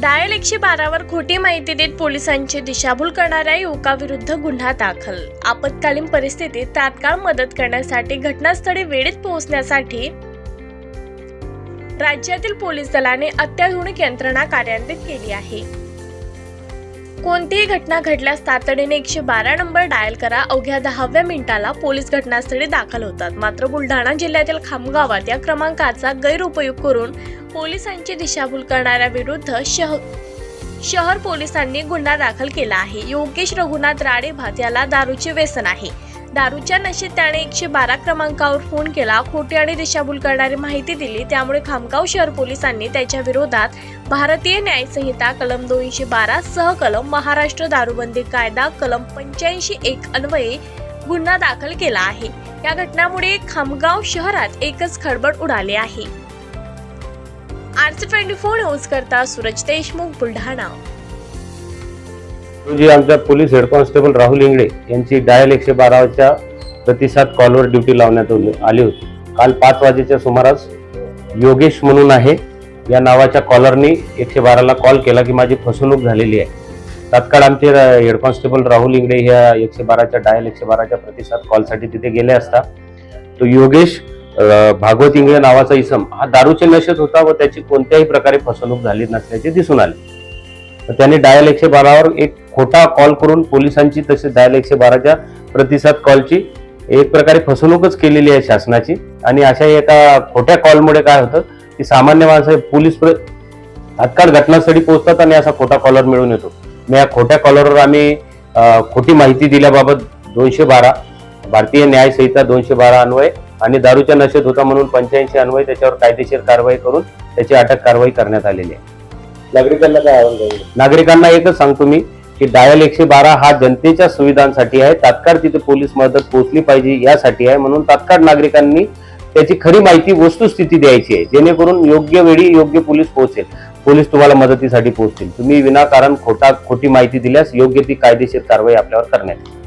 Dial एकशे बारावर खोटी माहिती देत पोलिसांची दिशाभूल करणाऱ्या युवकाविरुद्ध गुन्हा दाखल. आपत्कालीन परिस्थितीत तात्काळ मदत करण्यासाठी घटनास्थळी वेळेत पोहोचण्यासाठी राज्यातील पोलीस दलाने अत्याधुनिक यंत्रणा कार्यान्वित केली आहे. कोणतीही घटना घडल्यास तातडीने एकशे बारा नंबर डायल करा. अवघ्या दहाव्या मिनिटाला पोलीस घटनास्थळी दाखल होतात. मात्र बुलढाणा जिल्ह्यातील खामगावात या क्रमांकाचा गैरउपयोग करून पोलिसांची दिशाभूल करणाऱ्या विरुद्ध शह शहर पोलिसांनी गुन्हा दाखल केला आहे. योगेश रघुनाथ राडे भात याला दारूचे व्यसन आहे. दारूच्या नशेत त्याने एकशे बारा क्रमांकावर फोन केला. खोटी आणि दिशाभूल करणारी माहिती दिली. त्यामुळे खामगाव शहर पोलिसांनी त्याच्या विरोधात भारतीय न्यायसंहिता कलम दोनशे बारा सह कलम महाराष्ट्र दारूबंदी कायदा कलम पंच्याऐंशी एक अन्वये गुन्हा दाखल केला आहे. या घटनामुळे खामगाव शहरात एकच खळबळ उडाली आहे. आरसी ट्वेंटी फोर न्यूज करता सूरज देशमुख बुलढाणा. रोजी आमच्या police head constable Rahul Ingale यांची डायल एकशे बाराच्या प्रतिसाद कॉलवर ड्युटी लावण्यात आली आली होती. काल पाच वाजेच्या सुमारास योगेश म्हणून आहे. या नावाच्या कॉलरनी एकशे बाराला कॉल केला की माझी फसवणूक झालेली आहे. तात्काळ आमचे रा- हेड कॉन्स्टेबल राहुल इंगळे ह्या एकशे बाराच्या डायल एकशे बाराच्या प्रतिसाद कॉलसाठी तिथे गेले असता. तो योगेश भागवत इंगळे नावाचा इसम हा दारूचे नशेत होता व त्याची कोणत्याही प्रकारे फसवणूक झाली नसल्याचे दिसून आले. त्याने त्यांनी डायल एकशे बारावर एक खोटा कॉल करून पोलिसांची तसेच डायल एकशे बाराच्या प्रतिसाद कॉलची एक प्रकारे फसवणूकच केलेली आहे शासनाची. आणि अशा एका खोट्या कॉलमुळे काय होतं की सामान्य माणसं पोलीस प्र- तात्काळ घटनास्थळी पोहोचतात आणि असा खोटा कॉलर मिळून येतो. मग या खोट्या कॉलरवर आम्ही खोटी माहिती दिल्याबाबत दोनशे बारा भारतीय न्याय संहिता दोनशे बारा अन्वये आणि दारूच्या नशेत होता म्हणून पंच्याऐंशी अन्वय त्याच्यावर कायदेशीर कारवाई करून त्याची अटक कारवाई करण्यात आलेली आहे. नागरिकांना काय आवाहन नागरिकांना एकच सांगतो मी की डायल एकशे बारा हा जनतेच्या सुविधांसाठी आहे. तात्काळ तिथे पोलीस मदत पोहोचली पाहिजे यासाठी आहे. म्हणून तात्काळ नागरिकांनी त्याची खरी माहिती वस्तुस्थिती द्यायची आहे. जेणेकरून योग्य वेळी योग्य पोलीस पोहोचेल. पोलीस तुम्हाला मदतीसाठी पोहोचतील. तुम्ही विनाकारण खोटा खोटी माहिती दिल्यास योग्य ती कायदेशीर कारवाई आपल्यावर करण्यात येईल.